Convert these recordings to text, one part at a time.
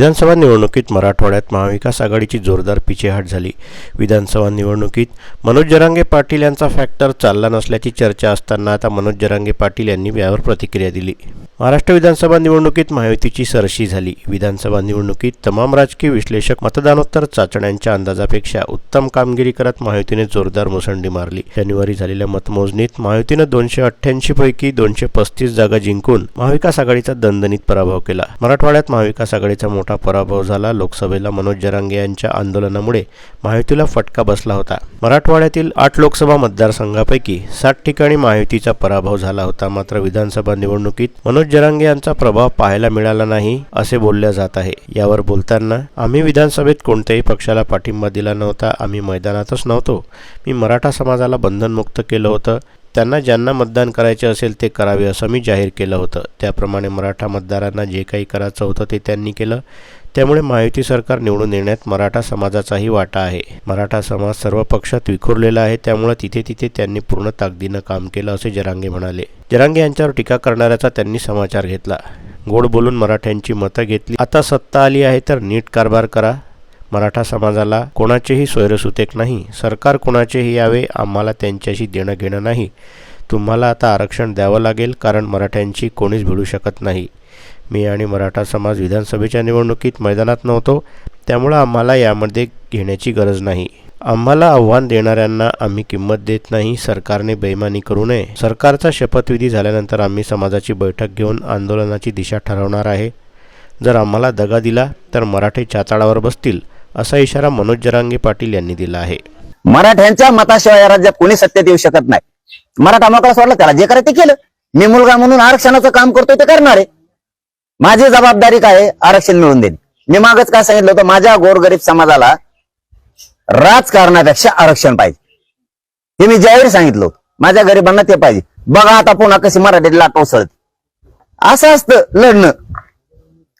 विधानसभा निवडणुकीत मराठवाड्यात महाविकास आघाडीची जोरदार पिछेहाट झाली. विधानसभा निवडणुकीत मनोज जरांगे पाटील यांचा फॅक्टर चालला नसल्याची चर्चा असताना आता मनोज जरांगे पाटील यांनी यावर प्रतिक्रिया दिली. महाराष्ट्र विधानसभा निवडणुकीत महायुतीची सरशी झाली. विधानसभा निवडणुकीत तमाम राजकीय विश्लेषक मतदानोत्तर चाचण्यांच्या अंदाजापेक्षा उत्तम कामगिरी करत महायुतीने जोरदार मुसंडी मारली. शनिवारी झालेल्या मतमोजणीत महायुतीनं दोनशे अठ्ठ्याऐंशी पैकी दोनशे पस्तीस जागा जिंकून महाविकास आघाडीचा दणदणीत पराभव केला. मराठवाड्यात महाविकास आघाडीचा मोठा मोठा पराभव झाला. लोकसभेला मनोज जरांगे यांच्या आंदोलनामुळे महायुतीला फटका बसला होता. मराठवाड्यातील आठ लोकसभा मतदारसंघापैकी सात ठिकाणी महायुतीचा पराभव झाला होता. मात्र विधानसभा निवडणुकीत मनोज जरांगे यांचा प्रभाव पाहायला मिळाला नाही असे बोलल्या जात आहे. यावर बोलताना आम्ही विधानसभेत कोणत्याही पक्षाला पाठिंबा दिला नव्हता. आम्ही मैदानातच नव्हतो. मी मराठा समाजाला बंधनमुक्त केलं होतं. त्यांना ज्यांना मतदान करायचे असेल ते करावे असं मी जाहीर केलं होतं. त्याप्रमाणे मराठा मतदारांना जे काही करायचं होतं ते त्यांनी केलं. त्यामुळे महायुती सरकार निवडून येण्यात मराठा समाजाचाही वाटा आहे. मराठा समाज सर्व पक्षात विखुरलेला आहे. त्यामुळे तिथे तिथे त्यांनी पूर्ण ताकदीनं काम केलं असे जरांगे म्हणाले. जरांगे यांच्यावर टीका करणाऱ्याचा त्यांनी समाचार घेतला. गोड बोलून मराठ्यांची मतं घेतली. आता सत्ता आली आहे तर नीट कारभार करा. मराठा समाजाला कोणाचेही स्वैरसुतेक नाही. सरकार कोणाचेही यावे आम्हाला त्यांच्याशी देणं घेणं नाही. तुम्हाला आता आरक्षण द्यावं लागेल कारण मराठ्यांची कोणीच भिडू शकत नाही. मी आणि मराठा समाज विधानसभेच्या निवडणुकीत मैदानात नव्हतो त्यामुळं आम्हाला यामध्ये घेण्याची गरज नाही. आम्हाला आव्हान देणाऱ्यांना आम्ही किंमत देत नाही सरकारने बेईमानी करू नये. सरकारचा शपथविधी झाल्यानंतर आम्ही समाजाची बैठक घेऊन आंदोलनाची दिशा ठरवणार आहे. जर आम्हाला दगा दिला तर मराठे चाताळावर बसतील. असा इशारा मनोज जरांगे पाटील यांनी दिला आहे. मराठ्यांच्या मताशिवाय या राज्यात कोणी सत्य देऊ शकत नाही. मराठा मोकळा सोडला त्याला जे करायचं ते केलं. मी मुलगा म्हणून आरक्षणाचं काम करतोय ते करणार. आहे माझी जबाबदारी काय आहे? आरक्षण मिळवून देईन मी मागच काय सांगितलं होतं? माझ्या गोरगरीब समाजाला राजकारणापेक्षा आरक्षण पाहिजे. हे मी जाहीर सांगितलं होतं. माझ्या गरिबांना ते पाहिजे. बघा आता पुन्हा कशी मराठीत लाट उसळत. असं असतं लढणं.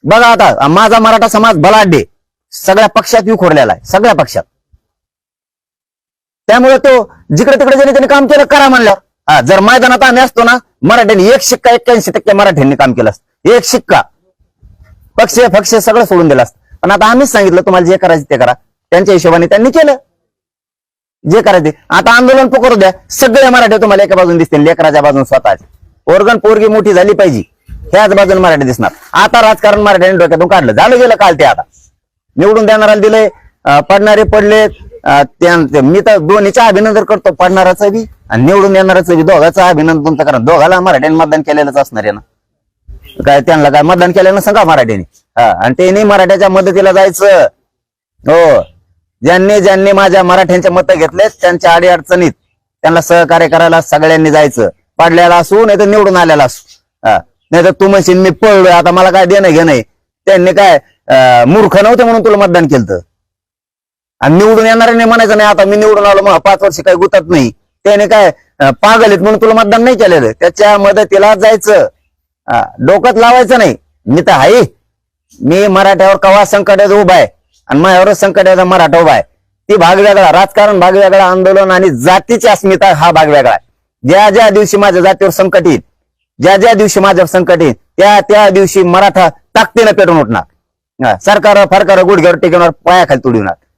बघा आता माझा मराठा समाज बलाढ्य सगळ्या पक्षात विखुरलेला आहे सगळ्या पक्षात. त्यामुळे तो जिकडे तिकडे ज्याने त्याने काम केलं करा म्हणल्यावर. हा जर मैदानात आम्ही असतो ना मराठ्यांनी एक शिक्का एक्क्याऐंशी टक्के मराठ्यांनी काम केलं असतं. एक शिक्का. पक्ष पक्ष सगळं सोडून दिलं असतं. पण आता आम्हीच सांगितलं तुम्हाला जे करायचं ते करा. त्यांच्या हिशोबाने त्यांनी केलं. जे करायचे आता आंदोलन पकडू द्या. सगळे मराठे तुम्हाला एका बाजून दिसतील लेकराच्या बाजून स्वतःच. ओरगण पोरगी मोठी झाली पाहिजे. ह्याच बाजून मराठी दिसणार. आता राजकारण मराठ्यांनी डोक्यातून काढलं. झालं गेलं काल ते आता. निवडून देणाऱ्याला दिलंय. पडणारे पडले. मी तर दोन्हीचं अभिनंदन करतो पडणाराचं बी आणि निवडून देणाराचं बी. दोघांचं अभिनंदन तर कारण दोघाला मराठ्याने मतदान केलेलंच असणार आहे ना. काय त्यांना काय मतदान केल्यानं सांगा मराठ्याने? हा आणि त्यांनी मराठ्याच्या मदतीला जायचं. हो. ज्यांनी ज्यांनी माझ्या मराठ्यांच्या मतं घेतलेत त्यांच्या अडीअडचणीत त्यांना सहकार्य करायला सगळ्यांनी जायचं. पडलेला असू नाही तर निवडून आलेला असू. नाही तर तू म्हणशील मी पळलोय आता मला काय देणं घेणं त्यांनी काय मूर्ख नव्हते म्हणून तुला मतदान केलं आणि निवडून येणाऱ्याने म्हणायचं नाही आता मी निवडून आलो मग पाच वर्ष काही गुतात नाही. त्याने काय पागल आहेत म्हणून तुला मतदान नाही केलेलं. त्याच्या मदतीला जायचं. डोक्यात लावायचं नाही. मी तर आहे. मी मराठ्यावर कवा संकटात उभा आहे? आणि माझ्यावरच संकटाचा मराठा उभा आहे. ती भाग वेगळा राजकारण भाग वेगळा आंदोलन आणि जातीची अस्मिता हा भाग वेगळा आहे. ज्या ज्या दिवशी माझ्या जातीवर संकट येईल ज्या ज्या दिवशी माझ्यावर संकट येईल त्या त्या दिवशी मराठा ताकदीनं पेटून उठणार. सरकार फरकार गुडघ्यावर टेकवणार पायाखाली तुडविणार.